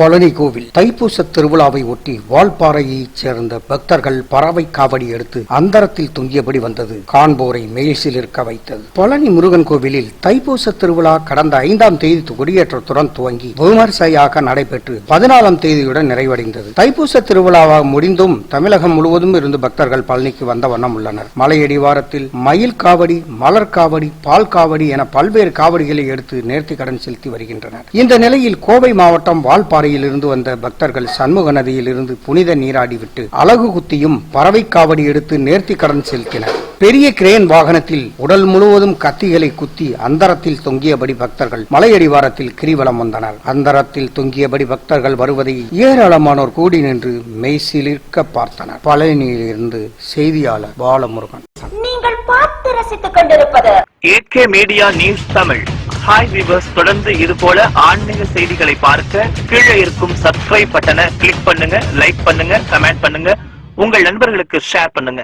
பழனி கோவில் தைப்பூச திருவிழாவை ஒட்டி வால்பாறையைச் சேர்ந்த பக்தர்கள் பறவை காவடி எடுத்து அந்தரத்தில் தொங்கியபடி வந்தது. காண்போரை மெய்சிலிருக்க வைத்தது. பழனி முருகன் கோவிலில் தைப்பூச திருவிழா கடந்த ஐந்தாம் தேதி கொடியேற்றத்துடன் துவங்கி விமர்சையாக நடைபெற்று பதினாலாம் தேதியுடன் நிறைவடைந்தது. தைப்பூச திருவிழாவாக முடிந்தும் தமிழகம் முழுவதும் இருந்து பக்தர்கள் பழனிக்கு வந்த வண்ணம் உள்ளனர். மலையடிவாரத்தில் மயில் காவடி மலர் காவடி பால் காவடி என பல்வேறு காவடிகளை எடுத்து நேர்த்தி கடன் செலுத்தி வருகின்றனர். இந்த நிலையில் கோவை மாவட்டம் வால்பாறை இருந்து வந்த பக்தர்கள் சண்முக நதியில் இருந்து புனித நீராடிவிட்டு அலகு குத்தியும் பறவை காவடி எடுத்து நேர்த்தி கடன் செலுத்தினர். பெரிய கிரேன் வாகனத்தில் உடல் முழுவதும் கத்திகளை குத்தி அந்தரத்தில் தொங்கியபடி பக்தர்கள் மலையடிவாரத்தில் கிரிவலம் வந்தனர். அந்தரத்தில் தொங்கியபடி பக்தர்கள் வருவதை ஏராளமானோர் கூடி நின்று மெய்சிலிர்க்க பார்த்தனர். பழனியிலிருந்து செய்தியாளர் பாலமுருகன். நீங்கள் பார்த்து ரசித்துக் கொண்டிருப்பது media news Tamil. Hi viewers தொடர்ந்து இது போல ஆன்மீக செய்திகளை பார்க்க கீழே இருக்கும் சப்ஸ்கிரைப் பட்டனை கிளிக் பண்ணுங்க லைக் பண்ணுங்க கமெண்ட் பண்ணுங்க. உங்கள் நண்பர்களுக்கு ஷேர் பண்ணுங்க.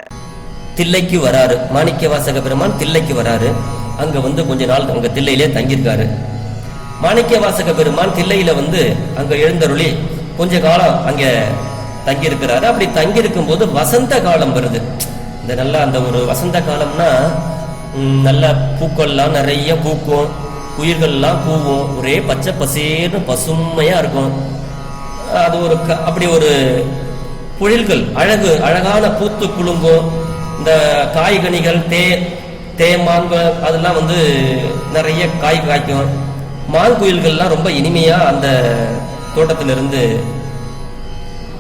தில்லைக்கு வராரு. மாணிக்க வாசக பெருமான் தில்லைக்கு வராரு. அங்க வந்து கொஞ்ச நாள் அங்க தில்லையிலே தங்கியிருக்காரு. மாணிக்க வாசக பெருமான் தில்லையில வந்து அங்க எழுந்தருளி கொஞ்ச காலம் அங்க தங்கியிருக்கிறாரு. அப்படி தங்கியிருக்கும் போது வசந்த காலம் வருது. இந்த நல்லா அந்த ஒரு வசந்த காலம்னா நல்ல பூக்கள்லாம் நிறைய பூக்கும். உயிர்கள்லாம் பூவும் ஒரே பச்சை பசேர்னு பசுமையா இருக்கும். அது ஒரு க- அப்படி ஒரு புழில்கள் அழகு அழகான பூத்து குலுங்கும். இந்த காய்கனிகள் தே தே தேமாங்க அதெல்லாம் வந்து நிறைய காய் காய்க்கும். மான் குயில்கள்லாம் ரொம்ப இனிமையா அந்த தோட்டத்திலிருந்து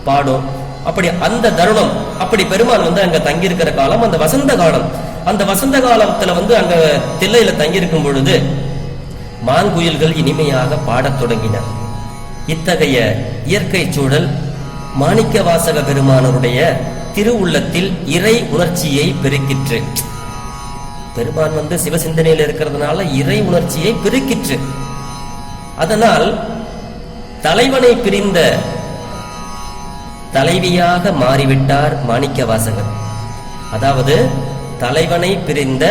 பாடும். அப்படி அந்த தருணம் அப்படி பெருமான் வந்து அங்க தங்கியிருக்கிற காலம் அந்த வசந்த காலம். அந்த வசந்த காலத்துல வந்து அங்க தில்லையில தங்கியிருக்கும் பொழுது மாங்குயில்கள் இனிமையாக பாடத் தொடங்கின. இத்தகைய இயற்கை சூழல் மாணிக்க வாசக பெருமானருடைய திருவுள்ளத்தில் இறை உணர்ச்சியை பெருக்கிற்று. பெருமான் வந்து சிவசிந்தனையில் இருக்கிறதுனால இறை உணர்ச்சியை பெருக்கிற்று. அதனால் தலைவனை பிரிந்த தலைவியாக மாறிவிட்டார் மாணிக்க வாசகர் அதாவது தலைவனை பிரிந்த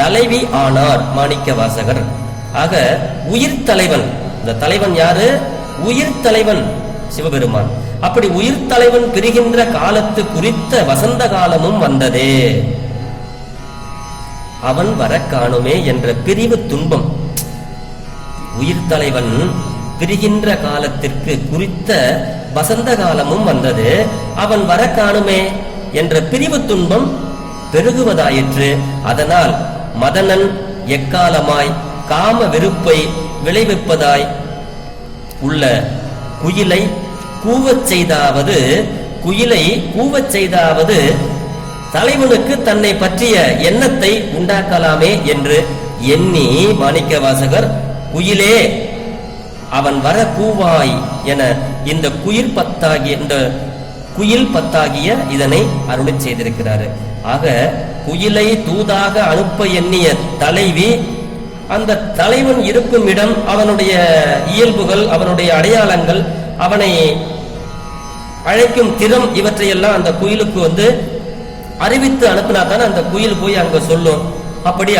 தலைவி ஆனார் மாணிக்க வாசகர். ஆக உயிர் தலைவன். இந்த தலைவன் யாரு? உயிர் தலைவன் சிவபெருமான். அப்படி உயிர் தலைவன் பிரிகின்ற காலத்து குறித்த வசந்த காலமும் வந்ததே. அவன் வர காணுமே என்ற பிரிவு துன்பம். உயிர் தலைவன் பிரிகின்ற காலத்திற்கு குறித்த வசந்த காலமும் வந்தது. அவன் வர காணுமே என்ற பிரிவு துன்பம் பெருகுவதாயிற்று. அதனால் மதனன் எக்காலமாய் காம வெறுப்பை விளைவிப்பதாய் உள்ள குயிலை கூவச் செய்தாவது குயிலை கூவச் செய்தாவது தலைவனுக்கு தன்னை பற்றிய எண்ணத்தை உண்டாக்கலாமே என்று எண்ணி மாணிக்க வாசகர் குயிலே அவன் வர கூவாய் என இந்த குயில் பத்தாகிய இந்த குயில் பத்தாகிய இதனை அருளை செய்திருக்கிறாரு. ஆக குயிலை தூதாக அனுப்ப எண்ணிய தலைவி அந்த தலைவன் இருக்கும் இடம் அவனுடைய இயல்புகள் அவனுடைய அடையாளங்கள் அவனை அழைக்கும் திறம் இவற்றையெல்லாம் அந்த குயிலுக்கு வந்து அறிவித்து அனுப்பினா தானே அந்த குயில் போய் அங்க சொல்லும். அப்படியா?